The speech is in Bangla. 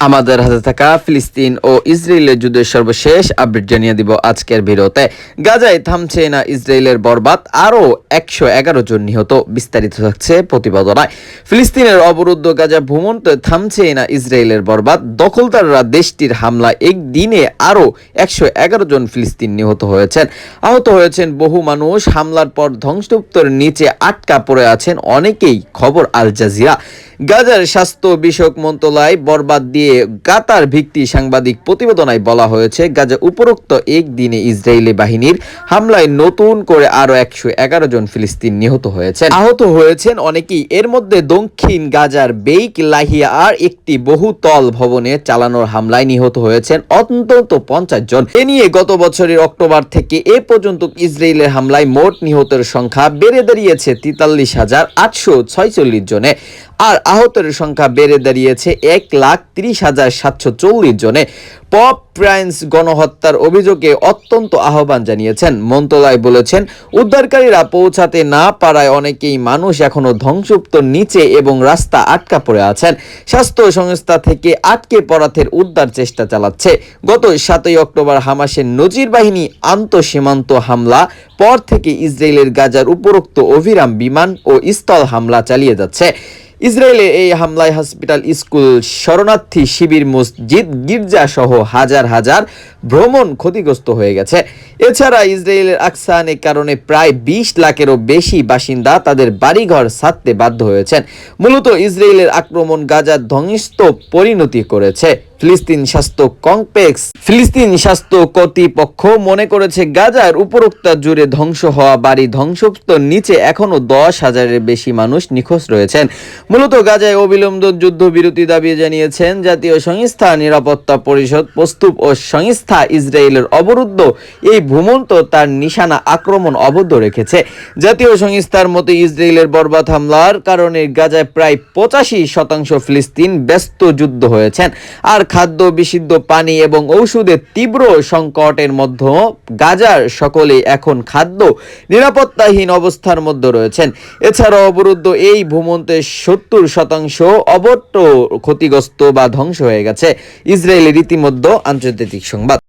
আমাদের হাতে থাকা ফিলিস্তিন ও ইসরায়েলের যুদ্ধের সর্বশেষ আপডেট জানিয়ে দিব আজকের ভিডিওতে। গাজায় থামছে না ইসরায়েলের বরবাদ, আরও একশো এগারো জন নিহত, বিস্তারিত থাকছে প্রতিবেদনায়। ফিলিস্তিনের অবরুদ্ধ গাজা ভ্রমণতে থামছে না ইসরায়েলের বরবাদ। দখলদাররা দেশটির হামলায় একদিনে আরও একশো এগারো জন ফিলিস্তিন নিহত হয়েছেন। আহত হয়েছেন বহু মানুষ, হামলার পর ধ্বংসস্তূপের নিচে আটকা পড়ে আছেন অনেকেই, খবর আল জাজিরা। গাজার স্বাস্থ্য বিষয়ক মন্ত্রণালয় বরবাদ দিয়ে কাতার ভিত্তি সাংবাদিক প্রতিবেদনায় বলা হয়েছে, গাজা উপরোক্ত একদিনে ইসরায়েলি বাহিনীর হামলায় নতুন করে আরও একশো এগারো জন ফিলিস্তিন নিহত হয়েছেন। আহত হয়েছেন অনেকেই। এর মধ্যে দক্ষিণ গাজার বেইক লাহিয়া আর একটি বহুতল ভবনে চালানোর হামলায় নিহত হয়েছেন অন্তত পঞ্চাশ জন। এ নিয়ে গত বছরের অক্টোবর থেকে এ পর্যন্ত ইসরায়েলের হামলায় মোট নিহতের সংখ্যা বেড়ে দাঁড়িয়েছে তেতাল্লিশ হাজার আটশো ছয়চল্লিশ জনে। আর আহতের সংখ্যা বেড়ে দাঁড়িয়েছে এক লাখ ত্রিশ হাজার সাতশো চল্লিশ জনে পপ প্রাইন্স গণহত্যার অভিযোগে অত্যন্ত আহ্বান জানিয়েছেন। মন্ত্রণালয় বলেছেন, উদ্ধারকারীরা পৌঁছাতে না পারায় অনেকেই মানুষ এখনও ধ্বংসপ্ত নিচে এবং রাস্তা আটকা পড়ে আছেন। স্বাস্থ্য সংস্থা থেকে আটকে পরাথের উদ্ধার চেষ্টা চালাচ্ছে। গত সাতই অক্টোবর হামাসের নজির বাহিনী আন্তঃসীমান্ত হামলা, পর থেকে ইসরায়েলের গাজার উপরোক্ত অভিরাম বিমান ও স্থল হামলা চালিয়ে যাচ্ছে। ইসরায়েলে এই হামলায় হসপিটাল স্কুল শরণার্থী শিবির মসজিদ গির্জা সহ হাজার হাজার ভ্রমণ ক্ষতিগ্রস্ত হয়ে গেছে। এছাড়া ইসরায়েলের আকসানের কারণে প্রায় বিশ লাখেরও বেশি বাসিন্দা তাদের বাড়িঘর ছাড়তে বাধ্য হয়েছেন। মূলত ইসরায়েলের আক্রমণ গাজার ধ্বংস্ত পরিণতি করেছে। ফিলিস্তিন স্বাস্থ্য কমপ্লেক্স ফিলিস্তিন স্বাস্থ্য কর্তৃপক্ষ মনে করেছে, গাজার উপরোক্তা জুড়ে ধ্বংস হওয়া বাড়ি ধ্বংসস্তর নিচে এখনও দশ হাজারের বেশি মানুষ নিখোঁজ রয়েছেন। মূলত গাজায় অবিলম্ব যুদ্ধবিরতি দাবি জানিয়েছেন জাতীয় সংস্থা নিরাপত্তা পরিষদ, প্রস্তুত ও সংস্থা ইসরায়েলের অবরুদ্ধ এই ভূমন্ত তার নিশানা আক্রমণ অবদ্ধ রেখেছে। জাতীয় সংস্থার মতে, ইসরায়েলের বরবাদ হামলার কারণে গাজায় প্রায় পঁচাশি শতাংশ ফিলিস্তিন ব্যস্ত যুদ্ধ হয়েছেন। আর খাদ্য, বিশুদ্ধ পানি এবং ঔষধের তীব্র সংকটের মধ্যে গাজার সকলে এখন খাদ্য নিরাপত্তাহীন অবস্থার মধ্যে রয়েছেন। এছাড়াও অবরুদ্ধ এই ভূমন্তে সত্তর শতাংশ অবট্ট ক্ষতিগ্রস্ত বা ধ্বংস হয়ে গেছে। ইসরায়েলের ইতিমধ্যে আন্তর্জাতিক সংবাদ।